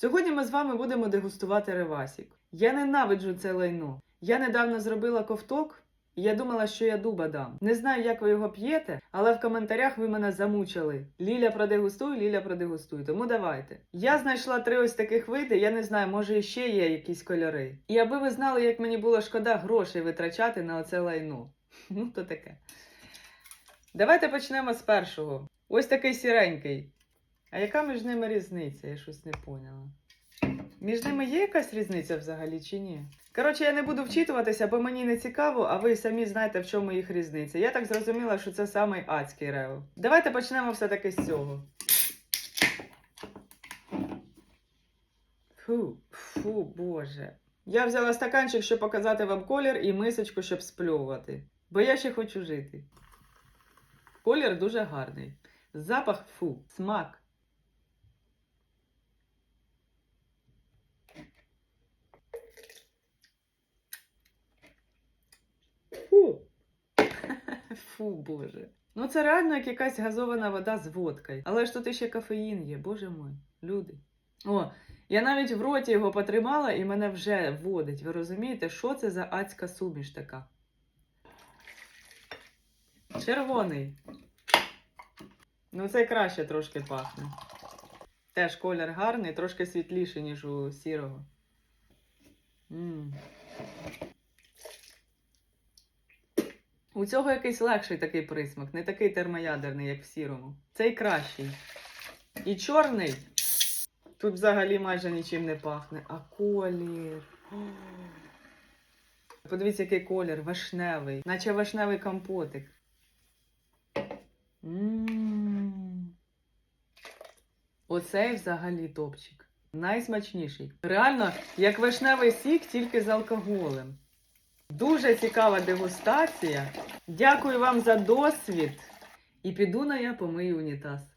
Сьогодні ми з вами будемо дегустувати ревасік. Я ненавиджу це лайно. Я недавно зробила ковток, і я думала, що я дуба дам. Не знаю, як ви його п'єте, але в коментарях ви мене замучили. Ліля продегустуй, Ліля продегустуй. Тому давайте. Я знайшла три ось таких види. Я не знаю, може ще є якісь кольори. І аби ви знали, як мені було шкода грошей витрачати на оце лайно. Ну, то таке. Давайте почнемо з першого. Ось такий сіренький. А яка між ними різниця? Я щось не поняла. Між ними є якась різниця взагалі чи ні? Коротше, я не буду вчитуватися, бо мені не цікаво, а ви самі знаєте, в чому їх різниця. Я так зрозуміла, що це самий адський рео. Давайте почнемо все-таки з цього. Фу, фу, боже. Я взяла стаканчик, щоб показати вам колір, і мисочку, щоб спльовувати. Бо я ще хочу жити. Колір дуже гарний. Запах фу, смак. Фу. Фу, боже. Ну це реально як якась газована вода з водкою. Але ж тут іще кофеїн є, боже мой, люди. О, я навіть в роті його потримала і мене вже водить. Ви розумієте, що це за адська суміш така? Червоний. Ну, це краще трошки пахне. Теж колір гарний, трошки світліший, ніж у сірого. м У цього якийсь легший такий присмак, не такий термоядерний, як в сірому. Цей кращий. І чорний тут взагалі майже нічим не пахне. А колір. Подивіться, який колір, вишневий, наче вишневий компотик. Оцей взагалі топчик. Найсмачніший. Реально, як вишневий сік, тільки з алкоголем. Дуже цікава дегустація. Дякую вам за досвід. І піду на я помию унітаз.